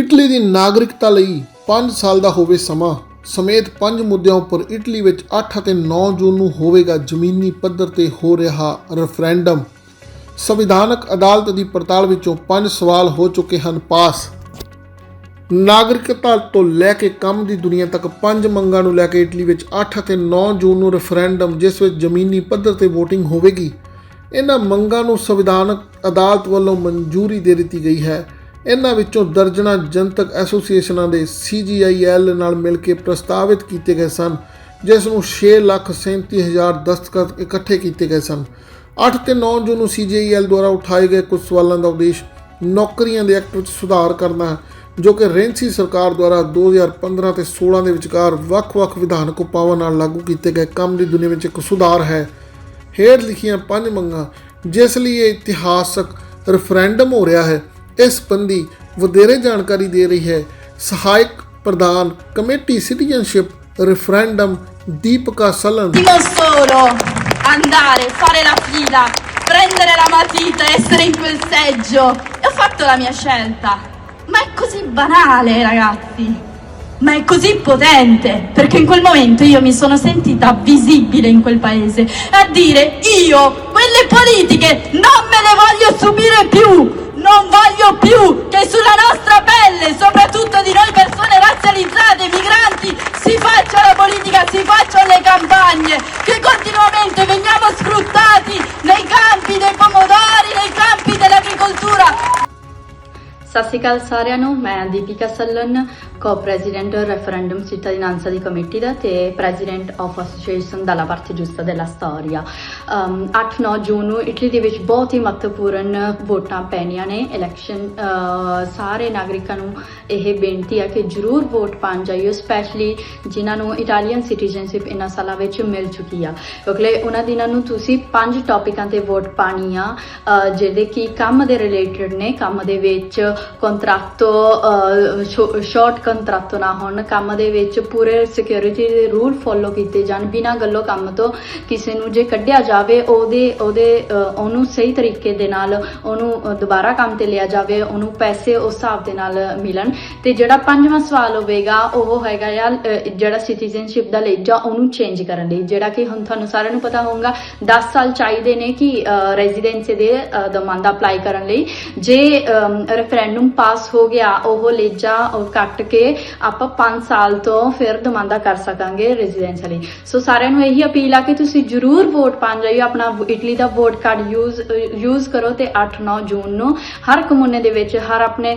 Italy ਦੀ ਨਾਗਰਿਕਤਾ ਲਈ 5 ਸਾਲ ਦਾ ਹੋਵੇ ਸਮਾਂ, ਸਮੇਤ ਪੰਜ ਮੁੱਦਿਆਂ ਉੱਪਰ ਇਟਲੀ ਵਿੱਚ 8 ਅਤੇ 9 ਜੂਨ ਨੂੰ ਹੋਵੇਗਾ ਜ਼ਮੀਨੀ ਪੱਧਰ ਤੇ ਹੋ ਰਿਹਾ ਰੈਫਰੈਂਡਮ ਸੰਵਿਧਾਨਕ ਅਦਾਲਤ ਦੀ ਪੜਤਾਲ ਵਿੱਚੋਂ ਪੰਜ ਸਵਾਲ ਹੋ ਚੁੱਕੇ ਹਨ ਪਾਸ। ਨਾਗਰਿਕਤਾ ਤੋਂ ਲੈ ਕੇ ਕੰਮ ਦੀ ਦੁਨੀਆ ਤੱਕ ਪੰਜ ਮੰਗਾਂ ਨੂੰ ਲੈ ਕੇ ਇਟਲੀ ਵਿੱਚ 8 ਅਤੇ 9 ਜੂਨ ਨੂੰ ਰੈਫਰੈਂਡਮ ਜਿਸ ਵਿੱਚ ਜ਼ਮੀਨੀ ਪੱਧਰ ਤੇ VOTING ਹੋਵੇਗੀ। ਇਹਨਾਂ ਮੰਗਾਂ ਨੂੰ ਸੰਵਿਧਾਨਕ ਅਦਾਲਤ ਵੱਲੋਂ ਮਨਜ਼ੂਰੀ ਦੇ ਦਿੱਤੀ ਗਈ ਹੈ। ਇਹਨਾਂ ਵਿੱਚੋਂ ਦਰਜਨਾਂ ਜਨਤਕ ਐਸੋਸੀਏਸ਼ਨਾਂ ਦੇ CGIL ਨਾਲ ਮਿਲ ਕੇ ਪ੍ਰਸਤਾਵਿਤ ਕੀਤੇ ਗਏ ਸਨ, ਜਿਸ ਨੂੰ 6 ਲੱਖ 37 ਹਜ਼ਾਰ ਦਸਤਖਤ ਇਕੱਠੇ ਕੀਤੇ ਗਏ ਸਨ। 8 ਤੇ 9 ਜੂਨ ਨੂੰ CGIL ਦੁਆਰਾ ਉਠਾਏ ਗਏ ਕੁਝ ਸਵਾਲਾਂ ਦਾ ਉਦੇਸ਼ ਨੌਕਰੀਆਂ ਦੇ ਐਕਟ ਵਿੱਚ ਸੁਧਾਰ ਕਰਨਾ ਹੈ, ਜੋ ਕਿ ਰੈਂਸੀ ਸਰਕਾਰ ਦੁਆਰਾ 2015 ਤੇ 16 ਦੇ ਵਿਚਕਾਰ ਵੱਖ-ਵੱਖ ਵਿਧਾਨਕ ਉਪਾਵਾਂ ਨਾਲ ਲਾਗੂ ਕੀਤੇ ਗਏ ਕੰਮ ਦੀ ਦੁਨੀਆ ਵਿੱਚ ਇੱਕ ਸੁਧਾਰ ਹੈ। ਹੇਠ ਲਿਖੀਆਂ ਪੰਜ ਮੰਗਾਂ, ਜਿਸ ਲਈ ਇਹ ਇਤਿਹਾਸਕ ਰੈਫਰੈਂਡਮ ਹੋ ਰਿਹਾ ਹੈ। ਇਸ ਸੰਬੰਧੀ ਵਧੇਰੇ ਜਾਣਕਾਰੀ ਦੇ ਰਹੀ ਹੈ ਸਹਾਇਕ ਪ੍ਰਧਾਨ committee citizenship referendum Deepika ਸਲਨ Non solo andare, fare la fila, prendere la matita, essere in quel seggio. E ho fatto la mia scelta. Ma è così banale, ragazzi. Ma è così potente, perché in quel momento io mi sono sentita visibile in quel paese a dire io quelle politiche non me le voglio subire più, non voglio più che sulla nostra pelle, soprattutto di noi persone razzializzate, migranti, si faccia la politica, si facciano le campagne, che continuamente veniamo sfruttati nei campi dei pomodori, nei campi dell'agricoltura. सत श्रीकाल सारियां मैं Deepika Sallan co-president referendum cittadinanza di committee ਦਾ ਤੇ president of association dalla parte giusta della storia. ਅਮ 8-9 ਜੂਨ ਨੂੰ Italy ਦੇ ਵਿੱਚ ਬਹੁਤ ਹੀ ਮਹੱਤਵਪੂਰਨ ਵੋਟਾਂ ਪੈਣੀਆਂ ਨੇ ਇਲੈਕਸ਼ਨ ਸਾਰੇ ਨਾਗਰਿਕਾਂ ਨੂੰ ਇਹ ਬੇਨਤੀ ਹੈ ਕਿ ਜਰੂਰ ਵੋਟ ਪਾਉਣ ਜਾਈਓ ਸਪੈਸ਼ਲੀ ਜਿਨ੍ਹਾਂ ਨੂੰ ਇਟਾਲੀਅਨ ਸਿਟੀਜ਼ਨਸ਼ਿਪ ਇਹਨਾਂ ਸਾਲਾਂ ਵਿੱਚ ਮਿਲ ਚੁੱਕੀ ਆ ਕਿਉਂਕਿ ਉਹਨਾਂ ਦਿਨਾਂ ਨੂੰ ਤੁਸੀਂ ਪੰਜ ਟੌਪਿਕਾਂ ਤੇ ਵੋਟ ਪਾਣੀ ਆ ਜਿਹੜੇ ਕਿ ਕੰਮ ਦੇ ਰਿਲੇਟਡ ਨੇ ਕੰਮ ਦੇ ਵਿੱਚ ਕੰਟਰੈਕਟੋ ਸ਼ਾਰਟ ਕੰਟਰੈਕਟੋ ਨਾ ਹੋਣ ਕੰਮ ਦੇ ਵਿੱਚ ਪੂਰੇ ਸਿਕਿਉਰਿਟੀ ਦੇ ਰੂਲ ਫੋਲੋ ਕੀਤੇ ਜਾਣ ਬਿਨਾਂ ਗੱਲੋਂ ਕੰਮ ਤੋਂ ਕਿਸੇ ਨੂੰ ਜੇ ਕੱਢਿਆ ਜਾਵੇ ਉਹਦੇ ਉਹਦੇ ਉਹਨੂੰ ਸਹੀ ਤਰੀਕੇ ਦੇ ਨਾਲ ਉਹਨੂੰ ਦੁਬਾਰਾ ਕੰਮ ਤੇ ਲਿਆ ਜਾਵੇ ਉਹਨੂੰ ਪੈਸੇ ਉਸ ਹਿਸਾਬ ਦੇ ਨਾਲ ਮਿਲਣ। ਤੇ ਜਿਹੜਾ ਪੰਜਵਾਂ ਸਵਾਲ ਹੋਵੇਗਾ ਉਹ ਹੈਗਾ ਯਾਰ ਜਿਹੜਾ ਸਿਟੀਜ਼ਨਸ਼ਿਪ ਦਾ ਲੇਜਾ ਉਹਨੂੰ ਚੇਂਜ ਕਰਨ ਲਈ। ਜਿਹੜਾ ਕਿ ਹੁਣ ਤੁਹਾਨੂੰ ਸਾਰਿਆਂ ਨੂੰ ਪਤਾ ਹੋਊਗਾ 10 ਸਾਲ ਚਾਹੀਦੇ ਨੇ ਕਿ ਰੈਜ਼ੀਡੈਂਸੀ ਦੇ ਅ, ਦਮਾਂਦਾ ਅਪਲਾਈ ਕਰਨ ਲਈ। ਜੇ ਰੈਫਰੈਂਡਮ ਪਾਸ ਹੋ ਗਿਆ ਉਹ ਲੇਜਾ ਕੱਟ ਕੇ ਆਪਾਂ 5 ਸਾਲ ਤੋਂ ਫਿਰ ਦਮਾਂਦਾ ਕਰ ਸਕਾਂਗੇ ਰੈਜ਼ੀਡੈਂਸ ਲਈ ਸੋ ਸਾਰਿਆਂ ਨੂੰ ਇਹੀ ਅਪੀਲ ਆ ਕਿ ਤੁਸੀਂ ਜਰੂਰ ਵੋਟ ਪਾਉਣ ਜਾਈਓ, ਆਪਣਾ ਇਟਲੀ ਦਾ ਵੋਟ ਕਾਰਡ ਯੂਜ਼ ਯੂਜ਼ ਕਰੋ ਤੇ 8-9 ਜੂਨ ਨੂੰ ਹਰ ਕਮੂਨੇ ਦੇ ਵਿੱਚ, ਹਰ ਆਪਣੇ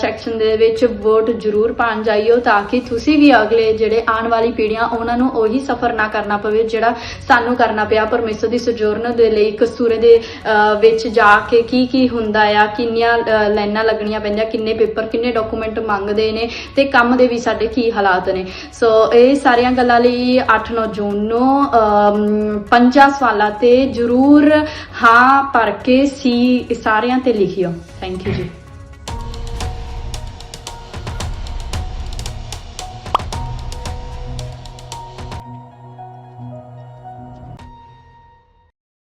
ਸੈਕਸ਼ਨ ਦੇ ਵਿੱਚ ਵੋਟ ਜਰੂਰ ਪਾਉਣ ਜਾਈਓ ਤਾਂ ਕਿ ਤੁਸੀਂ ਵੀ ਅਗਲੇ ਜਿਹੜੇ ਆਉਣ ਵਾਲੀ ਪੀੜ੍ਹੀਆਂ, ਉਹਨਾਂ ਨੂੰ ਉਹੀ ਸਫ਼ਰ ਨਾ ਕਰਨਾ ਪਵੇ ਜਿਹੜਾ ਸਾਨੂੰ ਕਰਨਾ ਪਿਆ। ਪਰਮੇਸ਼ਰ ਦੀ ਸਜੋਰਨ ਦੇ ਲਈ ਕਸੂਰੇ ਦੇ ਵਿੱਚ ਜਾ ਕੇ ਕੀ ਕੀ ਹੁੰਦਾ ਆ, ਕਿੰਨੀਆਂ ਲਾਈਨਾਂ ਲੱਗਣੀਆਂ ਪੈਂਦੀਆਂ, ਕਿੰਨੇ ਪੇਪਰ, ਕਿੰਨੇ ਡਾਕੂਮੈਂਟ ਮੰਗਦੇ ਨੇ ਤੇ ਕੰਮ ਦੇ ਵੀ ਸਾਡੇ ਕੀ ਹਾਲਾਤ ਨੇ। ਸੋ ਇਹ ਸਾਰੀਆਂ ਗੱਲਾਂ ਲਈ 8-9 ਜੂਨ ਨੂੰ ਅਮ, ਪੰਜਾਂ ਸਵਾਲਾਂ ਤੇ ਜਰੂਰ ਹਾਂ ਭਰ ਕੇ ਸੀ ਸਾਰਿਆਂ ਤੇ ਲਿਖਿਓ। ਥੈਂਕ ਯੂ ਜੀ।